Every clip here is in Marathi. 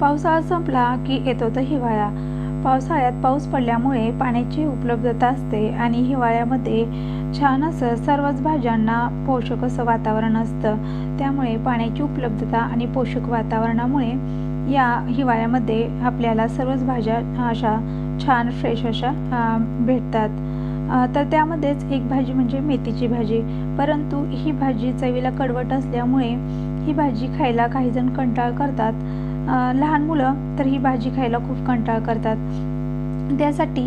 पावसाळा संपला की येतो तर हिवाळा. पावसाळ्यात पाऊस पडल्यामुळे पाण्याची उपलब्धता असते आणि हिवाळ्यामध्ये छान असं सर्वच भाज्यांना पोषक असं वातावरण असतं. त्यामुळे पाण्याची उपलब्धता आणि पोषक वातावरणामुळे या हिवाळ्यामध्ये आपल्याला सर्वच भाज्या अशा छान फ्रेश अशा भेटतात. तर त्यामध्येच एक भाजी म्हणजे मेथीची भाजी. परंतु ही भाजी चवीला कडवट असल्यामुळे ही भाजी खायला काहीजण कंटाळ करतात. लहान मुलं तर ही भाजी खायला खूप कंटाळ करतात. त्यासाठी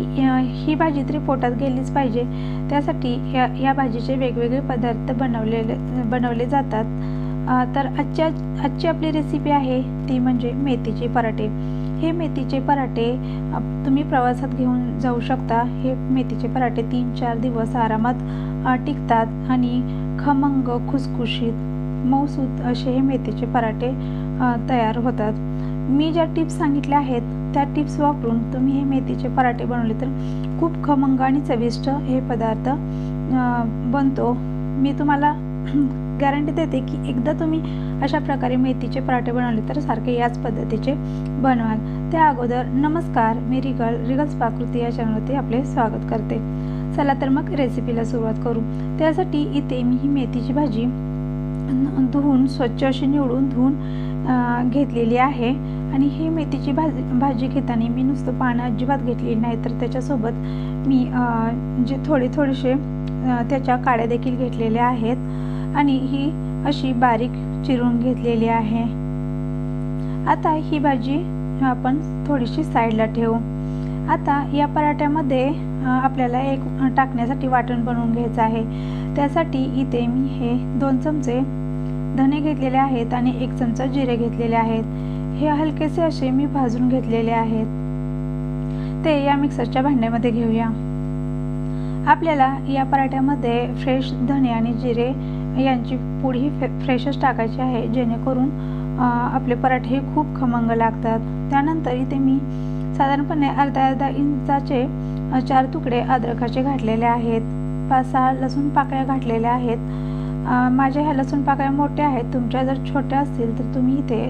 ही भाजी तरी पोटात गेलीच पाहिजे. त्यासाठी या या भाजीचे वेगवेगळे पदार्थ बनवलेले बनवले जातात. तर आजच्या आजची आपली रेसिपी आहे ती म्हणजे मेथीचे पराठे. हे मेथीचे पराठे तुम्ही प्रवासात घेऊन जाऊ शकता. हे मेथीचे पराठे तीन चार दिवस आरामात टिकतात आणि खमंग खुसखुशीत मऊसूत असे हे मेथीचे पराठे तयार होतात. मी ज्या टिप्स सांगितल्या आहेत त्या टिप्स वापरून तुम्ही हे मेथीचे पराठे बनवले तर खूप खमंग आणि चविष्ट हे पदार्थ बनतो. मी तुम्हाला गॅरंटी देते की एकदा तुम्ही अशा प्रकारे मेथीचे पराठे बनवले तर सारखे याच पद्धतीचे बनवाल. त्या अगोदर नमस्कार मी रिगल रिगल्स पाकृती या चॅनलवरती आपले स्वागत करते. चला तर मग रेसिपीला सुरुवात करू. त्यासाठी इथे मी ही मेथीची भाजी धुवून स्वच्छ अशी निवडून धुवून घेतलेली आहे. आणि ही मेथीची भाजी भाजी घेताना मी नुसतं पानं अजिबात घेतलेली नाही तर त्याच्यासोबत मी जे थोडे थोडेसे त्याच्या काड्या देखील घेतलेल्या आहेत. आणि ही अशी बारीक चिरून घेतलेली आहे. आता ही भाजी आपण थोडीशी साईडला ठेवू. आता या पराठ्यामध्ये आपल्याला एक टाकण्यासाठी वाटण बनवून घ्यायचं आहे. त्यासाठी इथे मी हे दोन चमचे धने घेतलेले आहेत आणि एक चमचा जिरे घेतलेले आहेत. हे हलकेसे असे मी भाजून घेतलेले आहेत. ते या मिक्सरच्या भांड्यामध्ये घेऊया. आपल्याला या पराठ्यामध्ये फ्रेश धने आणि जिरे यांची पुडी फे फ्रेशच टाकायची आहे जेणेकरून आपले पराठे हे खूप खमंग लागतात. त्यानंतर इथे मी साधारणपणे अर्धा अर्धा इंचाचे चार तुकडे अद्रकाचे घातलेले आहेत. पाच सहा लसूण पाकळ्या घातलेल्या आहेत. माझ्या ह्या लसूण पाकळ्या मोठ्या आहेत. तुमच्या जर छोट्या असतील तर तुम्ही इथे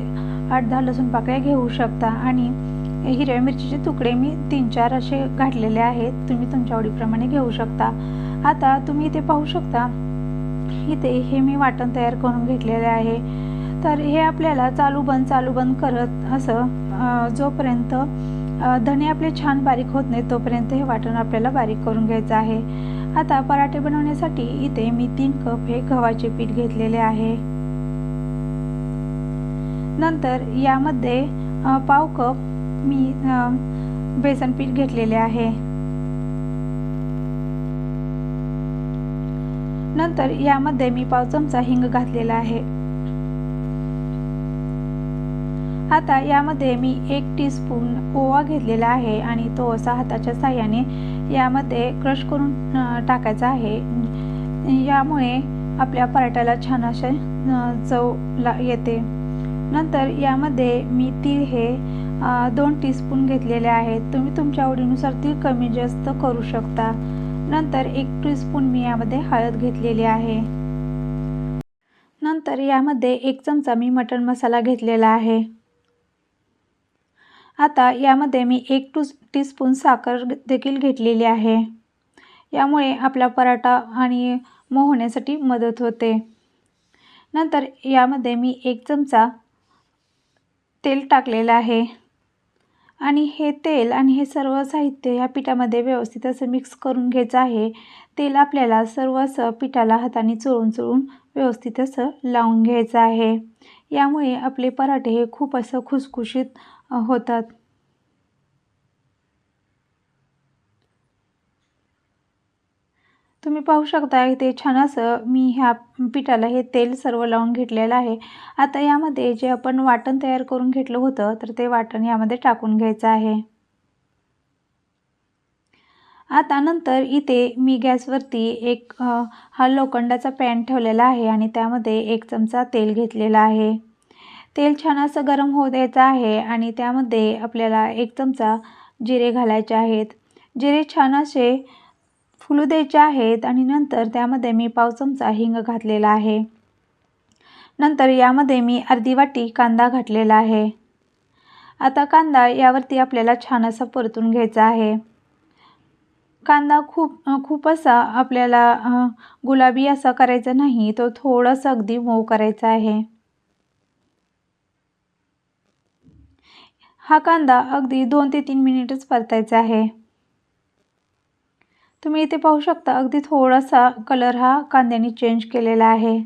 आठ दहा लसूण पाकळ्या घेऊ शकता. आणि हिरव्या मिरचीचे तुकडे मी तीन चार असे घातलेले आहेत. तुम्ही तुमच्या आवडीप्रमाणे घेऊ शकता. आता तुम्ही इथे पाहू शकता. इथे हे मी वाटण तयार करून घेतलेले आहे. तर हे आपल्याला चालू बंद चालू बंद करत असं जोपर्यंत धणे धने आपले छान बारीक होत नाही तोपर्यंत हे वाटण आपल्याला बारीक करून घ्यायचं आहे. आता पराठे बनवण्यासाठी इथे मी तीन कप हे गव्हाचे पीठ घेतलेले आहे. नंतर यामध्ये पाव कप मी बेसन पीठ घेतलेले आहे. नंतर यामध्ये मी पाव चमचा हिंग घातलेला आहे. आता यामध्ये मी एक टीस्पून ओवा घेतलेला आहे आणि तो असा हाताच्या साह्याने यामध्ये क्रश करून टाकायचा आहे. यामुळे आपल्या पराठ्याला छान असे चव ला येते. नंतर यामध्ये मी तीळ हे दोन टीस्पून घेतलेले आहेत. तुम्ही तुमच्या आवडीनुसार तीळ कमी जास्त करू शकता. नंतर एक टीस्पून मी यामध्ये हळद घेतलेली आहे. नंतर यामध्ये एक चमचा मी मटण मसाला घेतलेला आहे. आता यामध्ये मी एक टू टीस्पून साखर देखील घेतलेली आहे. यामुळे आपला पराठा आणि मऊ होण्यासाठी मदत होते. नंतर यामध्ये मी एक चमचा तेल टाकलेलं आहे. आणि हे तेल आणि हे सर्व साहित्य ह्या पिठामध्ये व्यवस्थित असं मिक्स करून घ्यायचं आहे. तेल आपल्याला सर्व असं पिठाला हाताने चोळून चोळून व्यवस्थित असं लावून घ्यायचं आहे. यामुळे आपले पराठे हे खूप असं खुसखुशीत होतात. तुम्ही पाहू शकता इथे छान असं मी ह्या पिठाला हे तेल सर्व लावून घेतलेलं आहे. आता यामध्ये जे आपण वाटण तयार करून घेतलं होतं तर ते वाटण यामध्ये टाकून घ्यायचं आहे. आता नंतर इथे मी गॅसवरती एक हा लोखंडाचा पॅन ठेवलेला आहे आणि त्यामध्ये एक चमचा तेल घेतलेला आहे. तेल छान असं गरम होऊ द्यायचं आहे आणि त्यामध्ये आपल्याला एक चमचा जिरे घालायचे आहेत. जिरे छान असे फुलू द्यायचे आहेत आणि नंतर त्यामध्ये मी पाव चमचा हिंग घातलेला आहे. नंतर यामध्ये मी अर्धी वाटी कांदा घातलेला आहे. आता कांदा यावरती आपल्याला छान असा परतून घ्यायचा आहे. कांदा खूप खूप असा आपल्याला गुलाबी असा करायचा नाही तो थोडासा अगदी मऊ करायचा आहे. हा कांदा अगदी दोन ते तीन मिनिटच परतायचा आहे. तुम्ही इथे पाहू शकता अगदी थोडासा कलर हा कांद्याने चेंज केलेला आहे.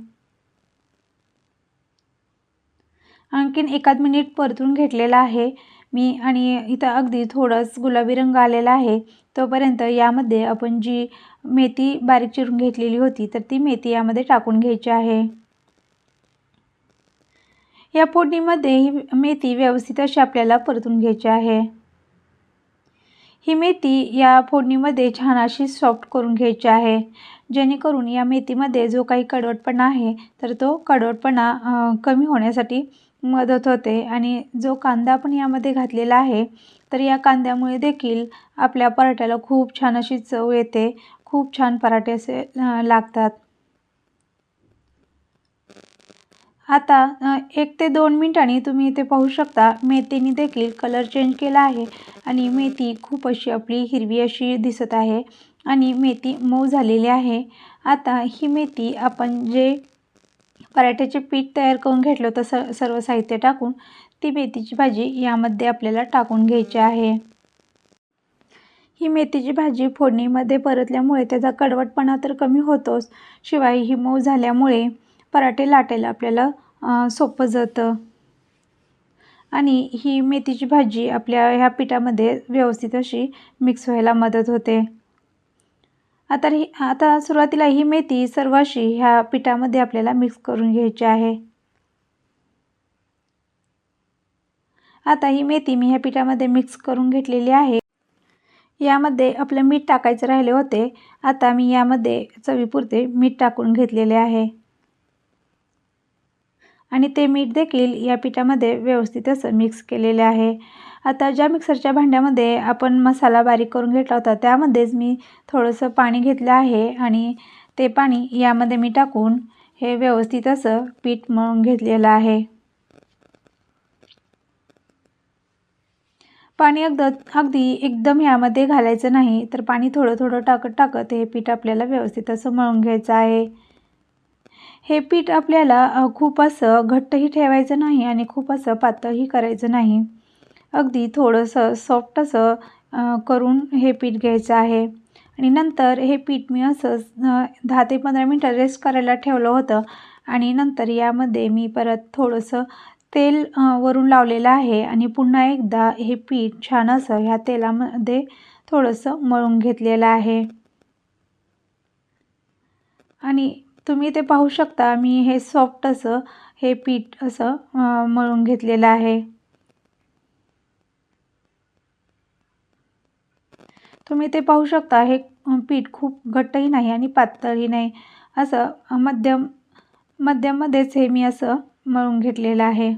आणखीन एकाद मिनिट परतून घेतलेला आहे. मी आणि इथं अगदी थोडंच गुलाबी रंग आलेला आहे. तोपर्यंत यामध्ये आपण जी मेथी बारीक चिरून घेतलेली होती तर ती मेथी यामध्ये टाकून घ्यायची आहे. या फोडणीमध्ये ही मेथी व्यवस्थित अशी आपल्याला परतून घ्यायची आहे. ही मेथी या फोडणीमध्ये छान अशी सॉफ्ट करून घ्यायची आहे. जेणेकरून या मेथीमध्ये जो काही कडवटपणा आहे तर तो कडवटपणा कमी होण्यासाठी मदत होते. आणि जो कांदा आपण यामध्ये घातलेला आहे तर या कांद्यामुळे देखील आपल्या पराठ्याला खूप छान अशी चव येते. खूप छान पराठे असे लागतात. आता एक ते दोन मिनटांनी तुम्ही इथे पाहू शकता मेथीने देखील कलर चेंज केला आहे आणि मेथी खूप अशी आपली हिरवी अशी दिसत आहे आणि मेथी मऊ झालेली आहे. आता ही मेथी आपण जे पराठ्याचे पीठ तयार करून घेतलं होतं स सर्व साहित्य टाकून ती मेथीची भाजी यामध्ये आपल्याला टाकून घ्यायची आहे. ही मेथीची भाजी फोडणीमध्ये परतल्यामुळे त्याचा कडवटपणा तर कमी होतोच शिवाय ही मऊ झाल्यामुळे पराठे लाटायला आपल्याला सोपं जातं. आणि ही मेथीची भाजी आपल्या ह्या पिठामध्ये व्यवस्थित अशी मिक्स व्हायला मदत होते. आता ही आता सुरुवातीला ही मेथी सर्व अशी ह्या पिठामध्ये आपल्याला मिक्स करून घ्यायची आहे. आता ही मेथी मी ह्या पिठामध्ये मिक्स करून घेतलेली आहे. यामध्ये आपलं मीठ टाकायचं राहिले होते. आता मी यामध्ये चवीपुरते मीठ टाकून घेतलेले आहे. आणि ते मीठ देखील या पिठामध्ये व्यवस्थित असं मिक्स केलेले आहे. आता ज्या मिक्सरच्या भांड्यामध्ये आपण मसाला बारीक करून घेतला होता त्यामध्येच मी थोडंसं पाणी घेतलं आहे आणि ते पाणी यामध्ये मी टाकून हे व्यवस्थित असं पीठ मळून घेतलेलं आहे. पाणी अगद अगदी एकदम यामध्ये घालायचं नाही तर पाणी थोडं थोडं टाकत टाकत हे पीठ आपल्याला व्यवस्थित असं मळून घ्यायचं आहे. हे पीठ आपल्याला खूप असं घट्टही ठेवायचं नाही आणि खूप असं पातळही करायचं नाही. अगदी थोडंसं सॉफ्ट असं करून हे पीठ घ्यायचं आहे. आणि नंतर हे पीठ मी असं दहा ते पंधरा मिनटं रेस्ट करायला ठेवलं होतं. आणि नंतर यामध्ये मी परत थोडंसं तेल वरून लावलेलं आहे. आणि पुन्हा एकदा हे पीठ छान असं ह्या तेलामध्ये थोडंसं मळून घेतलेलं आहे. आणि तुम्ही ते पाहू शकता. मी हे सॉफ्ट असं हे पीठ असं मळून घेतलेलं आहे. तुम्ही ते पाहू शकता. हे पीठ खूप घट्टही नाही आणि पातळही नाही. असं मध्यम मध्यममध्येच हे मी असं मळून घेतलेलं आहे.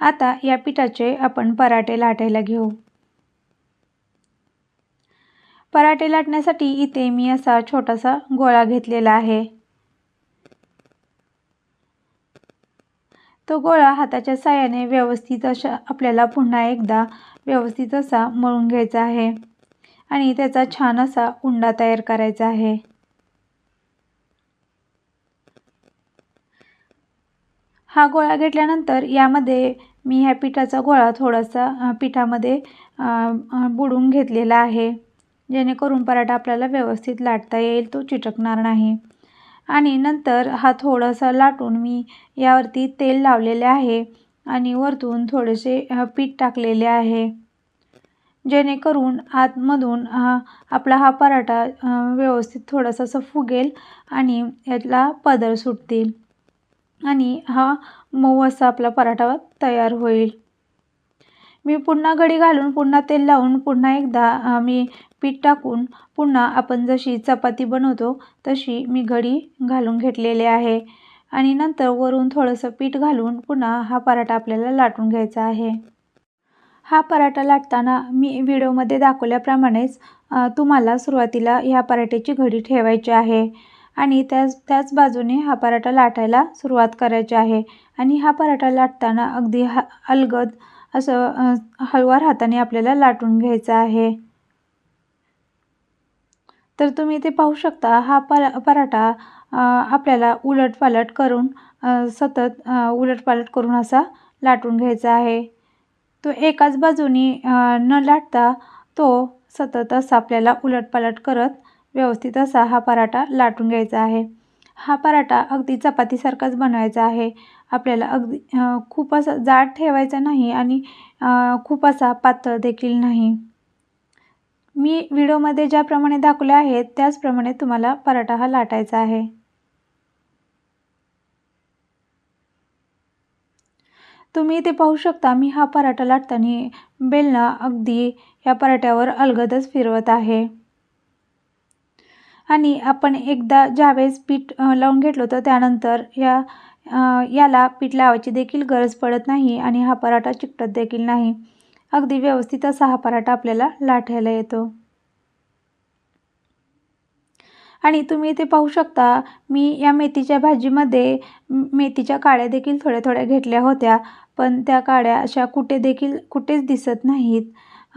आता या पिठाचे आपण पराठे लाटायला घेऊ. पराठे लाटण्यासाठी इथे मी असा छोटासा गोळा घेतलेला आहे. तो गोळा हाताच्या साह्याने व्यवस्थित अशा आपल्याला पुन्हा एकदा व्यवस्थित असा मळून घ्यायचा आहे आणि त्याचा छान असा उंडा तयार करायचा आहे. हा गोळा घेतल्यानंतर यामध्ये मी ह्या पिठाचा गोळा थोडासा पिठामध्ये बुडून घेतलेला आहे. जेणेकरून पराठा आपल्याला व्यवस्थित लाटता येईल तो चिटकणार नाही. आणि नंतर हा थोडासा लाटून मी यावरती तेल लावलेले आहे आणि वरतून थोडेसे पीठ टाकलेले आहे. जेणेकरून आतमधून हा आपला हा पराठा व्यवस्थित थोडासा असं फुगेल आणि यातला पदर सुटतील आणि हा मऊ असा आपला पराठा तयार होईल. मी पुन्हा घडी घालून पुन्हा तेल लावून पुन्हा एकदा मी पीठ टाकून पुन्हा आपण जशी चपाती बनवतो तशी मी घडी घालून घेतलेले आहे. आणि नंतर वरून थोडंसं पीठ घालून पुन्हा हा पराठा आपल्याला लाटून घ्यायचा आहे. हा पराठा लाटताना मी व्हिडिओमध्ये दाखवल्याप्रमाणेच तुम्हाला सुरुवातीला ह्या पराठ्याची घडी ठेवायची आहे. आणि त्याच त्याच बाजूने हा पराठा लाटायला सुरुवात करायची आहे. आणि हा पराठा लाटताना अगदी हा अलगद असं हळुवार हाताने आपल्याला लाटून घ्यायचं आहे. तर तुम्ही ते पाहू शकता हा परा पराठा आपल्याला उलटपालट करून सतत उलटपालट करून असा लाटून घ्यायचा आहे. तो एकाच बाजूनी न लाटता तो सतत असा आपल्याला उलटपालट करत व्यवस्थित असा हा पराठा लाटून घ्यायचा आहे. हा पराठा अगदी चपातीसारखाच बनवायचा आहे. आपल्याला अगदी खूप असा जाड ठेवायचा नाही आणि खूप असा पातळ देखील नाही. मी व्हिडिओमध्ये ज्याप्रमाणे दाखवले आहेत त्याचप्रमाणे तुम्हाला पराठा हा लाटायचा आहे. तुम्ही इथे पाहू शकता मी हा पराठा लाटताना बेलना अगदी या पराठ्यावर अलगदच फिरवत आहे. आणि आपण एकदा ज्यावेळेस पीठ लावून घेतलं होतं त्यानंतर या याला पीठ लावायची देखील गरज पडत नाही आणि हा पराठा चिकटत देखील नाही. अगदी व्यवस्थित असा हा पराठा आपल्याला लाटायला येतो. आणि तुम्ही इथे पाहू शकता मी या मेथीच्या भाजीमध्ये मेथीच्या काड्या देखील थोड्या थोड्या घेतल्या होत्या पण त्या काड्या अशा कुठे देखील कुठेच दिसत नाहीत.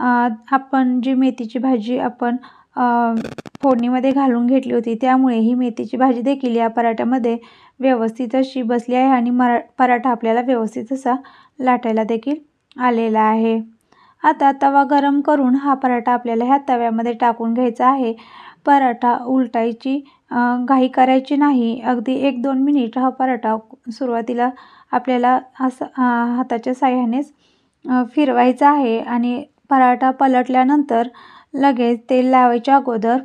आपण जी मेथीची भाजी आपण फोडणीमध्ये घालून घेतली होती. त्यामुळे ही मेथीची भाजी देखील या पराठ्यामध्ये व्यवस्थित अशी बसली आहे आणि मरा पराठा आपल्याला व्यवस्थित असा लाटायला देखील आलेला आहे. आता तवा गरम करून हा पराठा आपल्याला ह्या तव्यामध्ये टाकून घ्यायचा आहे. पराठा उलटायची घाई करायची नाही. अगदी एक दोन मिनिट हा पराठा सुरुवातीला आपल्याला असं हाताच्या साह्यानेच फिरवायचा आहे आणि पराठा पलटल्यानंतर लगेच तेल लावायच्या अगोदर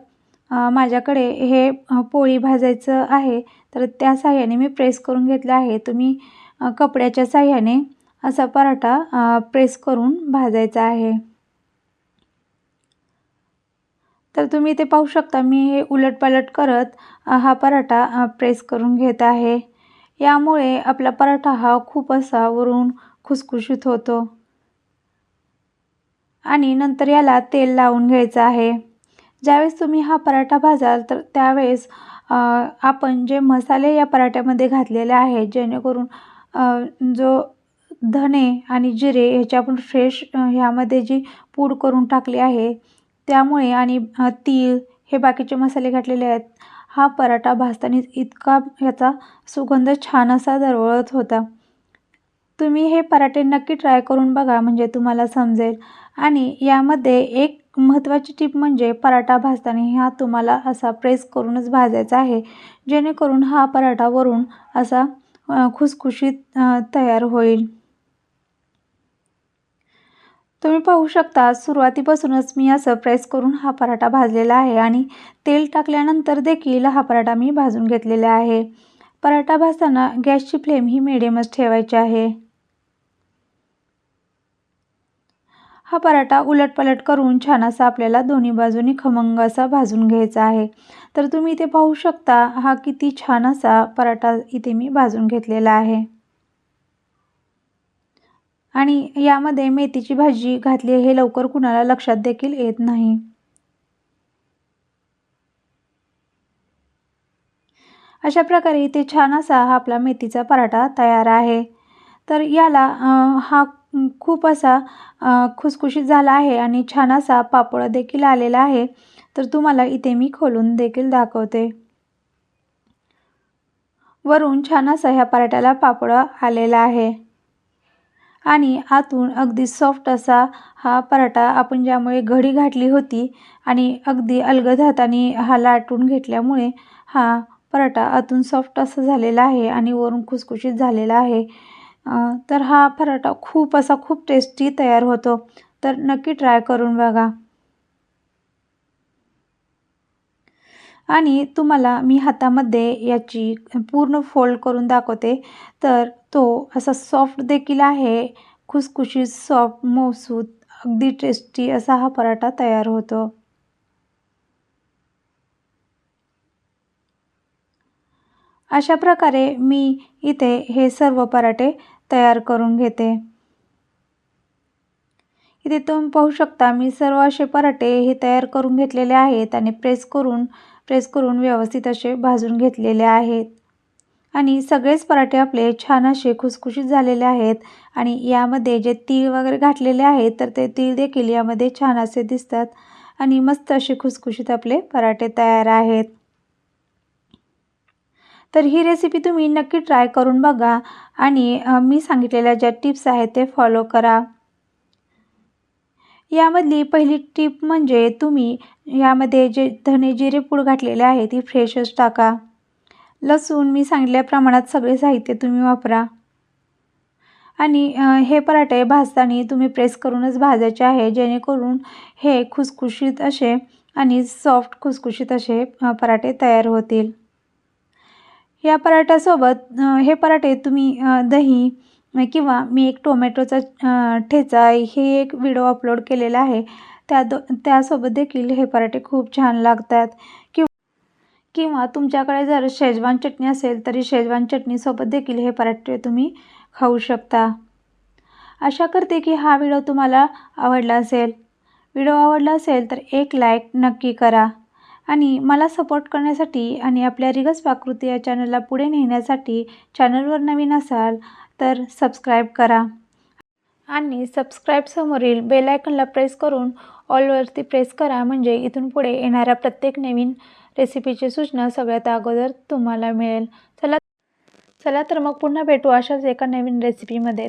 माझ्याकडे हे पोळी भाजायचं आहे तर त्या साह्याने मी प्रेस करून घेतलं आहे. तुम्ही कपड्याच्या साह्याने असा पराठा प्रेस करून भाजायचा आहे. तर तुम्ही ते पाहू शकता मी हे उलटपालट करत हा पराठा प्रेस करून घेत आहे. यामुळे आपला पराठा हा खूप असा वरून खुसखुशीत होतो. आणि नंतर याला तेल लावून घ्यायचं आहे. ज्यावेळेस तुम्ही हा पराठा भाजाल तर त्यावेळेस आपण जे मसाले या पराठ्यामध्ये घातलेले आहेत जेणेकरून जो धने आणि जिरे ह्याची आपण फ्रेश ह्यामध्ये जी पूड करून टाकली आहे त्यामुळे आणि तीळ हे बाकीचे मसाले घातलेले आहेत हा पराठा भाजताना इतका ह्याचा सुगंध छान असा दरवळत होता. तुम्ही हे पराठे नक्की ट्राय करून बघा म्हणजे तुम्हाला समजेल. आणि यामध्ये एक महत्त्वाची टीप म्हणजे पराठा भाजताना हा तुम्हाला असा प्रेस करूनच भाजायचा आहे. जेणेकरून हा पराठा वरून असा खुसखुशीत तयार होईल. तुम्ही पाहू शकता सुरुवातीपासूनच मी असं प्रेस करून हा पराठा भाजलेला आहे आणि तेल टाकल्यानंतर देखील हा पराठा मी भाजून घेतलेला आहे. पराठा भाजताना गॅसची फ्लेम ही मिडियमच ठेवायची आहे. हा पराठा उलटपलट करून छान असा आपल्याला दोन्ही बाजूनी खमंग असा भाजून घ्यायचा आहे. तर तुम्ही इथे पाहू शकता हा किती छान असा पराठा इथे मी भाजून घेतलेला आहे. आणि यामध्ये मेथीची भाजी घातली हे लवकर कुणाला लक्षात देखील येत नाही. अशा प्रकारे इथे छान असा हा आपला मेथीचा पराठा तयार आहे. तर याला हा खूप असा खुसखुशीत झाला आहे आणि छान असा पापड देखील आलेला आहे. तर तुम्हाला इथे मी खोलून देखील दाखवते. वरून छान असा ह्या पराठ्याला पापड आलेला आहे. आणि आतून अगदी सॉफ्ट असा हा पराठा आपण ज्यामुळे घडी घातली होती आणि अगदी अलगद हाताने हा लाटून घेतल्यामुळे हा पराठा आतून सॉफ्ट असा झालेला आहे आणि वरून खुसखुशीत झालेला आहे. तर हा पराठा खूप असा खूप टेस्टी तयार होतो. तर नक्की ट्राय करून बघा. आणि तुम्हाला मी हातामध्ये याची पूर्ण फोल्ड करून दाखवते. तर तो असा सॉफ्ट देखील आहे. खुसखुशीत सॉफ्ट मौसूद अगदी टेस्टी असा हा पराठा तयार होतो. अशा प्रकारे मी इथे हे सर्व पराठे तयार करून घेते. इथे तुम्ही पाहू शकता मी सर्व असे पराठे हे तयार करून घेतलेले आहेत आणि प्रेस करून प्रेस करून व्यवस्थित असे भाजून घेतलेले आहेत. आणि सगळेच पराठे आपले छान असे खुसखुशीत झालेले आहेत आणि यामध्ये जे तीळ वगैरे घातलेले आहेत तर ते तीळ देखील यामध्ये छान असे दिसतात आणि मस्त असे खुसखुशीत आपले पराठे तयार आहेत. तर ही रेसिपी तुम्ही नक्की ट्राय करून बघा आणि मी सांगितलेल्या ज्या टिप्स आहेत ते फॉलो करा. यामधली पहिली टीप म्हणजे तुम्ही यामध्ये जे धने जिरे पूड घातलेले आहे ती फ्रेशच टाका. लसूण मी सांगितल्या प्रमाणात सगळे साहित्य तुम्ही वापरा. आणि हे पराठे भाजताना तुम्ही प्रेस करूनच भाजायचे आहे जेणेकरून हे खुसखुशीत असे आणि सॉफ्ट खुसखुशीत असे पराठे तयार होतील. या पराठ्यासोबत हे पराठे तुम्ही दही किंवा मी एक टोमॅटोचा ठेचा हे एक व्हिडिओ अपलोड केलेला आहे. त्या दो त्यासोबत देखील हे पराठे खूप छान लागतात. किंवा किंवा तुमच्याकडे जर शेजवान चटणी असेल तरी शेजवान चटणीसोबत देखील हे पराठे तुम्ही खाऊ शकता. आशा करते की हा व्हिडिओ तुम्हाला आवडला असेल. व्हिडिओ आवडला असेल तर एक लाईक नक्की करा. आणि मला सपोर्ट करण्यासाठी आणि आपल्या रिगस पाकृती या चॅनलला पुढे नेण्यासाठी चॅनलवर नवीन असाल तर सबस्क्राईब करा. आणि सबस्क्राईबसमोरील बेलायकनला प्रेस करून ऑलवरती प्रेस करा म्हणजे इथून पुढे येणाऱ्या प्रत्येक नवीन रेसिपीची सूचना सगळ्यात अगोदर तुम्हाला मिळेल. चला चला तर मग पुन्हा भेटू अशाच एका नवीन रेसिपीमध्ये